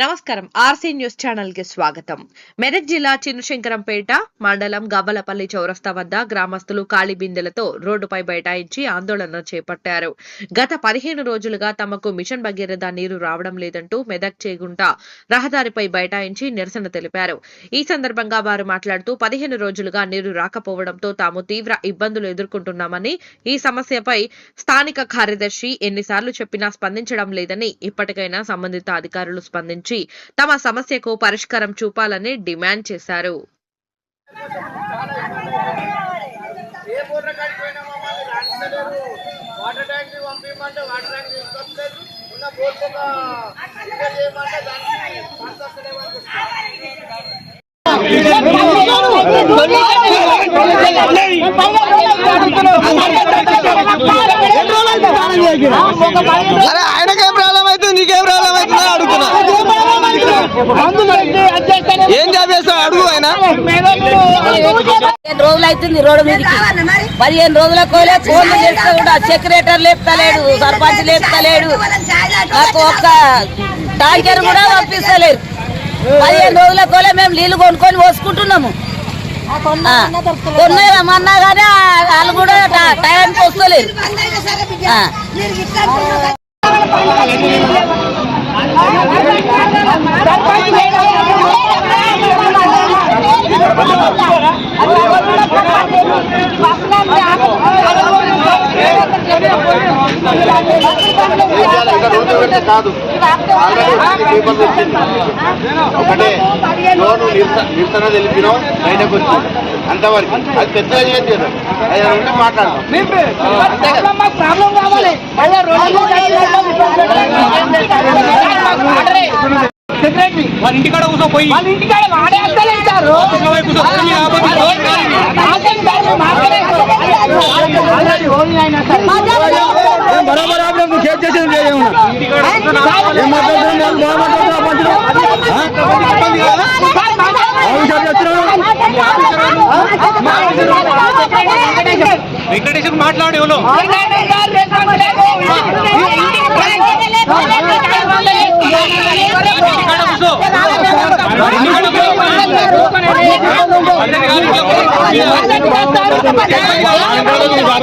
నమస్కారం. RC news ఛానల్కి స్వాగతం. మెదక్ జిల్లా చిన్నశంకరంపేట మండలం గవ్వలపల్లి చౌరస్తా వద్ద గ్రామస్తులు ఖాళీ బిందెలతో రోడ్డుపై బైఠాయించి ఆందోళన చేపట్టారు. గత పదిహేను రోజులుగా తమకు మిషన్ భగీరథ నీరు రావడం లేదంటూ మెదక్ చేగుంట రహదారిపై బైఠాయించి నిరసన తెలిపారు. ఈ సందర్భంగా వారు మాట్లాడుతూ పదిహేను రోజులుగా నీరు రాకపోవడంతో తాము తీవ్ర ఇబ్బందులు ఎదుర్కొంటున్నామని ఈ సమస్యపై స్థానిక కార్యదర్శి ఎన్నిసార్లు చెప్పినా స్పందించడం లేదని ఇప్పటికైనా సంబంధిత అధికారులు స్పందించి తమ సమస్యకు పరిష్కారం చూపాలని డిమాండ్ చేశారు. వాటర్ ట్యాంక్ పంపించమంటే వాటర్ ట్యాంక్ ఉన్న బోర్డు చేయమంటే దానికి అరే ఏం జాబ్ చేస్తావు? అడుగు ఆయన. రోజులు అవుతుంది రోడ్డు మీదకి. పదిహేను రోజుల కోలే ఫోన్లు చేస్తా కూడా సెక్రటరీ లేపుతలేడు సర్పంచ్ లేపుతలేడు. నాకు ఒక్క టాంకర్ కూడా పంపిస్తలేరు. పదిహేను రోజుల కోలే మేము నీళ్ళు కొనుక్కొని పోసుకుంటున్నాము. ఆ, రమ్మన్నా కానీ వాళ్ళు కూడా టైంకి వస్తలేరు. కాదు వచ్చింది వచ్చింది ఒకటే లోను నిరస- నిరసన తెలిపినాం బయటకు వచ్చి అంతవరకు అది ఉంటే మాట్లాడదాం అంతే కదా వాళ్ళ ఇంటికాడ కూర్చో పోయి వాళ్ళ ఇంటికాడ బరాబర్ ఆపినాం నువ్వు చేసేది వెంకటేశ్వర మాట్లాడు ఎవరో ఇంటికాడ